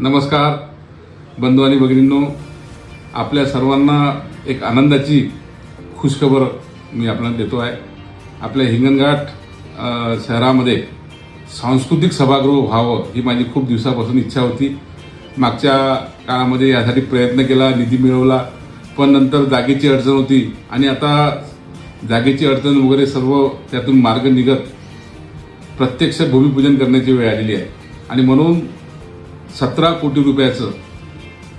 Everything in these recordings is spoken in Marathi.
नमस्कार बंधू आणि भगिनींनो. आपल्या सर्वांना एक आनंदाची खुशखबर मी आपल्याला देतो आहे. आपल्या हिंगणघाट शहरामध्ये सांस्कृतिक सभागृह व्हावं ही माझी खूप दिवसापासून इच्छा होती. मागच्या काळामध्ये यासाठी प्रयत्न केला निधी मिळवला पण नंतर जागेची अडचण होती आणि आता जागेची अडचण वगैरे सर्व त्यातून मार्ग निघत प्रत्यक्ष भूमिपूजन करण्याची वेळ आलेली आहे. आणि म्हणून सतरा कोटी रुपयाचं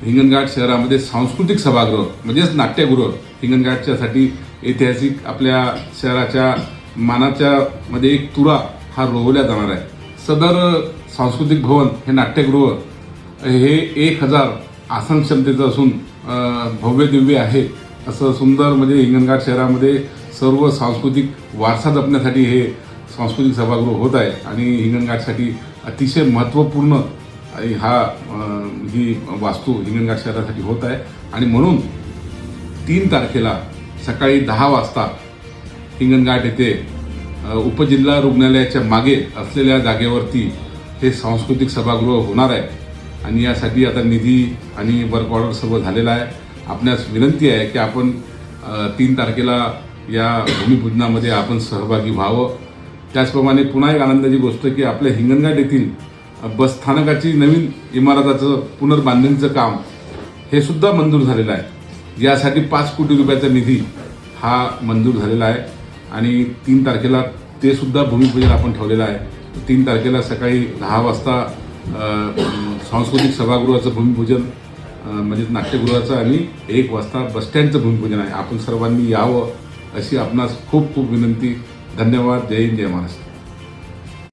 हिंगणघाट शहरामध्ये सांस्कृतिक सभागृह म्हणजेच नाट्यगृह हिंगणघाटच्यासाठी ऐतिहासिक आपल्या शहराच्या मानाच्या मध्ये एक तुरा हा रोवल्या जाणार आहे. सदर सांस्कृतिक भवन हे नाट्यगृह हे एक हजार आसन क्षमतेचं असून भव्य दिव्य आहे. असं सुंदर म्हणजे हिंगणघाट शहरामध्ये सर्व सांस्कृतिक वारसा जपण्यासाठी हे सांस्कृतिक सभागृह होत आहे आणि हिंगणघाटसाठी अतिशय महत्त्वपूर्ण आणि हा ही वास्तू हिंगणघाट शहरासाठी होत आहे. आणि म्हणून तीन तारखेला सकाळी दहा वाजता हिंगणघाट येथे उपजिल्हा रुग्णालयाच्या मागे असलेल्या जागेवरती हे सांस्कृतिक सभागृह होणार आहे. आणि यासाठी आता निधी आणि वर्क ऑर्डर सर्व झालेला आहे. आपणास विनंती आहे की आपण तीन तारखेला या भूमिपूजनामध्ये आपण सहभागी व्हावं. त्याचप्रमाणे पुन्हा एक आनंदाची गोष्ट की आपल्या हिंगणघाट येथील बसस्थानकाची नवीन इमारताचं पुनर्बांधणीचं काम हे सुद्धा मंजूर झालेलं आहे. यासाठी पाच कोटी रुपयाचा निधी हा मंजूर झालेला आहे. आणि तीन तारखेला ते सुद्धा भूमिपूजन आपण ठेवलेलं आहे. तीन तारखेला सकाळी दहा वाजता सांस्कृतिक सभागृहाचं भूमिपूजन म्हणजे नाट्यगृहाचं आणि एक वाजता बसस्टँडचं भूमिपूजन आहे. आपण सर्वांनी यावं अशी आपणास खूप खूप विनंती. धन्यवाद. जय हिंद जय महाराष्ट्र.